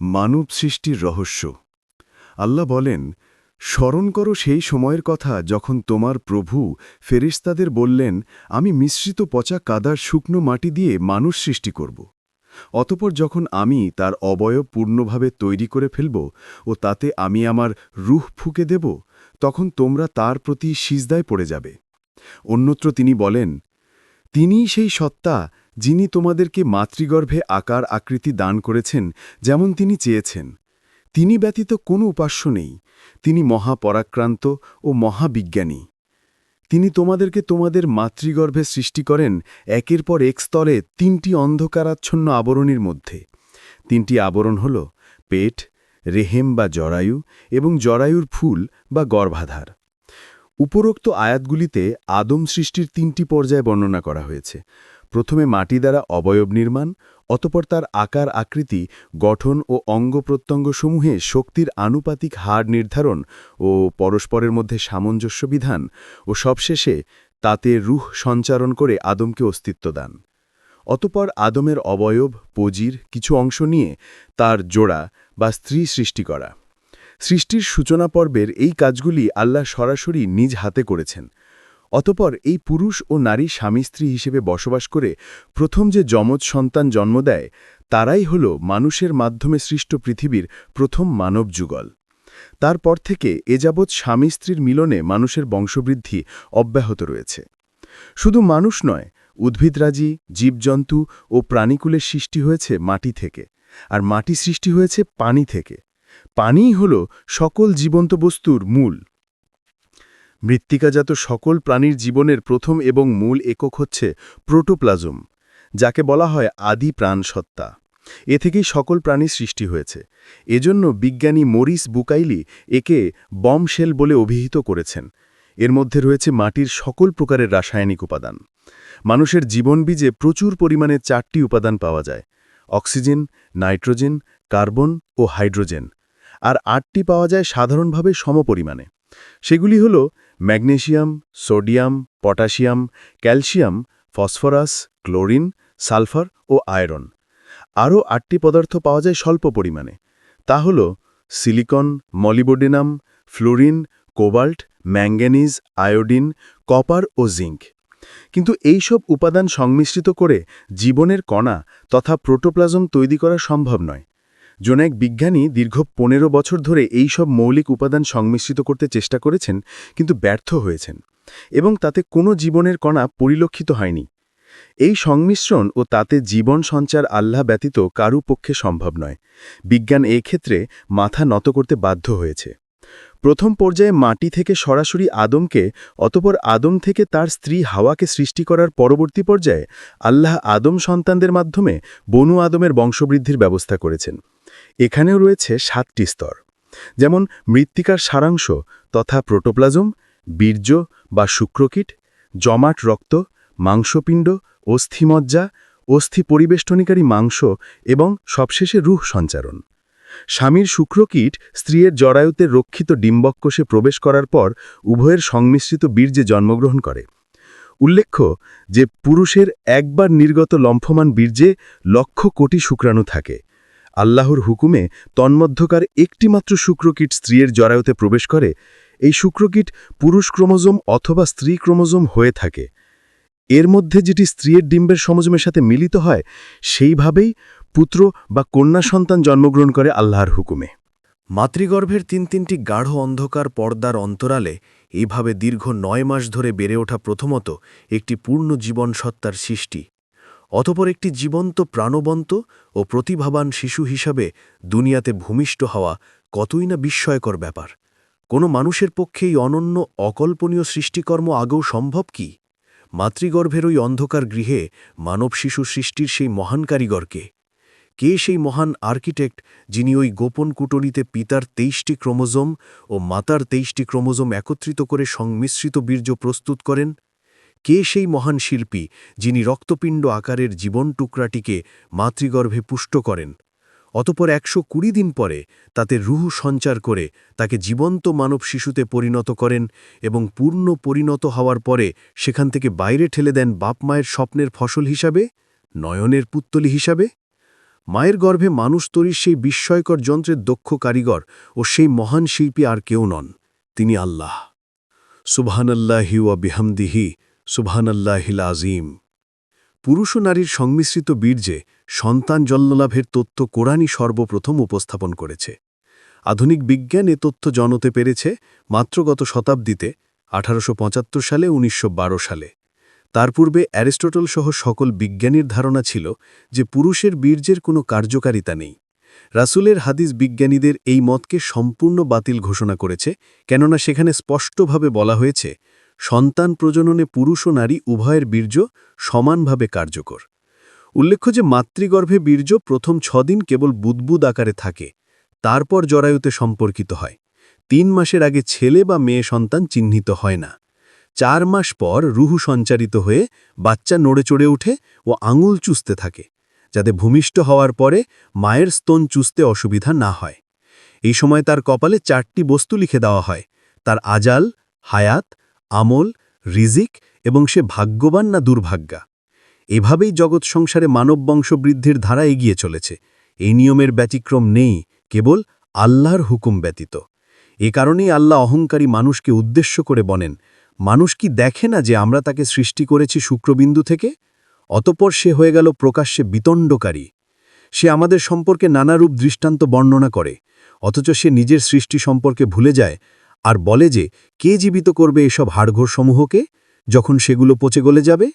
মানব সৃষ্টির রহস্য। আল্লাহ বলেন, স্মরণ করো সেই সময়ের কথা যখন তোমার প্রভু ফেরিস্তাদের বললেন, আমি মিশ্রিত পচা কাদার শুকনো মাটি দিয়ে মানুষ সৃষ্টি করব। অতপর যখন আমি তার অবয়ব পূর্ণভাবে তৈরি করে ফেলব ও তাতে আমি আমার রুহ ফুকে দেব, তখন তোমরা তার প্রতি সিজদায় পড়ে যাবে। অন্যত্র তিনি বলেন, তিনিই সেই সত্তা যিনি তোমাদেরকে মাতৃগর্ভে আকার আকৃতি দান করেছেন যেমন তিনি চেয়েছেন। তিনি ব্যতীত কোনো উপাস্য নেই। তিনি মহাপরাক্রান্ত ও মহাবিজ্ঞানী। তিনি তোমাদেরকে তোমাদের মাতৃগর্ভে সৃষ্টি করেন একের পর এক স্তরে তিনটি অন্ধকারাচ্ছন্ন আবরণীর মধ্যে। তিনটি আবরণ হল পেট, রেহেম বা জরায়ু এবং জরায়ুর ফুল বা গর্ভাধার। উপরোক্ত আয়াতগুলিতে আদম সৃষ্টির তিনটি পর্যায়ে বর্ণনা করা হয়েছে। প্রথমে মাটি দ্বারা অবয়ব নির্মাণ, অতপর তার আকার আকৃতি, গঠন ও অঙ্গ প্রত্যঙ্গসমূহে শক্তির আনুপাতিক হার নির্ধারণ ও পরস্পরের মধ্যে সামঞ্জস্য বিধান ও সবশেষে তাতে রুহ সঞ্চারণ করে আদমকে অস্তিত্ব দান। অতপর আদমের অবয়ব, পজির কিছু অংশ নিয়ে তার জোড়া বা স্ত্রী সৃষ্টি করা। সৃষ্টির সূচনা পর্বের এই কাজগুলি আল্লাহ সরাসরি নিজ হাতে করেছেন। অতপর এই পুরুষ ও নারী স্বামী স্ত্রী হিসেবে বসবাস করে প্রথম যে যমজ সন্তান জন্ম দেয়, তারাই হল মানুষের মাধ্যমে সৃষ্ট পৃথিবীর প্রথম মানব যুগল। তারপর থেকে এ যাবৎ স্বামী স্ত্রীর মিলনে মানুষের বংশবৃদ্ধি অব্যাহত রয়েছে। শুধু মানুষ নয়, উদ্ভিদরাজি, জীবজন্তু ও প্রাণীকুলের সৃষ্টি হয়েছে মাটি থেকে, আর মাটি সৃষ্টি হয়েছে পানি থেকে। পানিই হল সকল জীবন্ত বস্তুর মূল। মৃত্তিকাজাত সকল প্রাণীর জীবনের প্রথম এবং মূল একক হচ্ছে প্রোটোপ্লাজম, যাকে বলা হয় আদি প্রাণ সত্তা। এ থেকেই সকল প্রাণী সৃষ্টি হয়েছে। এজন্য বিজ্ঞানী মরিস বুকাইলি একে বম শেল বলে অভিহিত করেছেন। এর মধ্যে রয়েছে মাটির সকল প্রকারের রাসায়নিক উপাদান। মানুষের জীবনবীজে প্রচুর পরিমাণে চারটি উপাদান পাওয়া যায়। অক্সিজেন, নাইট্রোজেন, কার্বন ও হাইড্রোজেন। আর আটটি পাওয়া যায় সাধারণভাবে সমপরিমাণে। সেগুলি হল magnesium, sodium, potassium, calcium, phosphorus, chlorine, sulphur ও আয়রন। আরও আটটি পদার্থ পাওয়া যায় স্বল্প পরিমাণে। তা হল silicon, molybdenum, fluorine, cobalt, manganese, iodine, copper ও জিঙ্ক। কিন্তু এই সব উপাদান সংমিশ্রিত করে জীবনের কণা তথা প্রোটোপ্লাজম তৈরি করা সম্ভব নয়। জন এক বিজ্ঞানী দীর্ঘ পনেরো বছর ধরে এই সব মৌলিক উপাদান সংমিশ্রিত করতে চেষ্টা করেছেন, কিন্তু ব্যর্থ হয়েছেন এবং তাতে কোনো জীবনের কণা পরিলক্ষিত হয়নি। এই সংমিশ্রণ ও তাতে জীবন সঞ্চার আল্লাহ ব্যতীত কারু পক্ষে সম্ভব নয়। বিজ্ঞান এক্ষেত্রে ক্ষেত্রে মাথা নত করতে বাধ্য হয়েছে। প্রথম পর্যায়ে মাটি থেকে সরাসরি আদমকে, অতপর আদম থেকে তার স্ত্রী হাওয়াকে সৃষ্টি করার পরবর্তী পর্যায়ে আল্লাহ আদম সন্তানদের মাধ্যমে বনু আদমের বংশবৃদ্ধির ব্যবস্থা করেছেন। এখানেও রয়েছে সাতটি স্তর। যেমন মৃত্তিকার সারাংশ তথা প্রোটোপ্লাজম, বীর্য বা শুক্রকীট, জমাট রক্ত, মাংসপিণ্ড, অস্থিমজ্জা, অস্থি পরিবেষ্টনীকারী মাংস এবং সবশেষে রুহ সঞ্চারণ। স্বামীর শুক্রকীট স্ত্রীর জরায়ুতে রক্ষিত ডিম্বককোষে প্রবেশ করার পর উভয়ের সংমিশ্রিত বীর্যে জন্মগ্রহণ করে। উল্লেখ্য যে পুরুষের একবার নির্গত লম্ফমান বীর্যে লক্ষ কোটি শুক্রাণু থাকে। আল্লাহর হুকুমে তন্মধ্যকার একটিমাত্র শুক্রকীট স্ত্রীর জরায়ুতে প্রবেশ করে। এই শুক্রকীট পুরুষ ক্রোমোজোম অথবা স্ত্রী ক্রোমোজোম হয়ে থাকে। এর মধ্যে যেটি স্ত্রীর ডিম্বের সমজমের সাথে মিলিত হয়, সেইভাবেই পুত্র বা কন্যা সন্তান জন্মগ্রহণ করে আল্লাহর হুকুমে। মাতৃগর্ভের তিন তিনটি গাঢ় অন্ধকার পর্দার অন্তরালে এইভাবে দীর্ঘ নয় মাস ধরে বেড়ে ওঠা প্রথমত একটি পূর্ণ জীবন সত্তার সৃষ্টি। অতপর একটি জীবন্ত প্রাণবন্ত ও প্রতিভাবান শিশু হিসাবে দুনিয়াতে ভূমিষ্ঠ হওয়া কতই না বিস্ময়কর ব্যাপার। কোনো মানুষের পক্ষে এই অনন্য অকল্পনীয় সৃষ্টিকর্ম আগেও সম্ভব কি? মাতৃগর্ভের ওই অন্ধকার গৃহে মানব শিশু সৃষ্টির সেই মহান কারিগরকে কে সেই মহান আর্কিটেক্ট যিনি ওই গোপন কুটনীতে পিতার তেইশটি ক্রোমোজোম ও মাতার তেইশটি ক্রোমোজোম একত্রিত করে সংমিশ্রিত বীর্য প্রস্তুত করেন? কে সেই মহান শিল্পী যিনি রক্তপিণ্ড আকারের জীবন টুকরাটিকে মাতৃগর্ভে পুষ্ট করেন? অতপর একশো কুড়ি দিন পরে তাতে রুহ সঞ্চার করে তাকে জীবন্ত মানব শিশুতে পরিণত করেন এবং পূর্ণ পরিণত হওয়ার পরে সেখান থেকে বাইরে ঠেলে দেন বাপ মায়ের স্বপ্নের ফসল হিসাবে? নয়নের পুত্তলি হিসাবে? মায়ের গর্ভে মানুষ তৈরির সেই বিস্ময়কর যন্ত্রের দক্ষ কারিগর ও সেই মহান শিল্পী আর কেউ নন, তিনি আল্লাহ। সুবহানাল্লাহি ওয়া বিহামদিহি, সুবহানাল্লাহিল আজিম পুরুষ ও নারীর সংমিশ্রিত বীর্যে সন্তান জন্মলাভের তথ্য কোরআনই সর্বপ্রথম উপস্থাপন করেছে। আধুনিক বিজ্ঞান এ তথ্য জনতে পেরেছে মাত্র গত শতাব্দীতে, আঠারোশো পঁচাত্তর সালে ১৯১২ সালে। তার পূর্বে অ্যারিস্টটল সহ সকল বিজ্ঞানীর ধারণা ছিল যে পুরুষের বীর্যের কোনো কার্যকারিতা নেই। রাসুলের হাদিস বিজ্ঞানীদের এই মতকে সম্পূর্ণ বাতিল ঘোষণা করেছে, কেননা সেখানে স্পষ্টভাবে বলা হয়েছে, সন্তান প্রজননে পুরুষ ও নারী উভয়ের বীর্য সমানভাবে কার্যকর। উল্লেখ্য যে মাতৃগর্ভে বীর্য প্রথম ছদিন কেবল বুদবুদ আকারে থাকে, তারপর জরায়ুতে সম্পর্কিত হয়। তিন মাসের আগে ছেলে বা মেয়ে সন্তান চিহ্নিত হয় না। চার মাস পর রুহু সঞ্চারিত হয়ে বাচ্চা নড়ে চড়ে ওঠে ও আঙুল চুষতে থাকে, যাতে ভূমিষ্ঠ হওয়ার পরে মায়ের স্তন চুষতে অসুবিধা না হয়। এই সময় তার কপালে চারটি বস্তু লিখে দেওয়া হয়, তার আজাল, হায়াত, আমল, রিজিক এবং সে ভাগ্যবান না দুর্ভাগ্যা। এভাবেই জগৎ সংসারে মানব বংশবৃদ্ধির ধারা এগিয়ে চলেছে। এই নিয়মের ব্যতিক্রম নেই, কেবল আল্লাহর হুকুম ব্যতীত। এ কারণেই আল্লাহ অহংকারী মানুষকে উদ্দেশ্য করে বনেন মানুষ কি দেখে না যে আমরা তাকে সৃষ্টি করেছি শুক্রবিন্দু থেকে? অতপর সে হয়ে গেল প্রকাশ্যে বিতণ্ডকারী। সে আমাদের সম্পর্কে নানারূপ দৃষ্টান্ত বর্ণনা করে, অথচ সে নিজের সৃষ্টি সম্পর্কে ভুলে যায় আর বলে যে, কে জীবিত করবে এসব হাড়ঘোর সমূহকে যখন সেগুলো পচে গলে যাবে?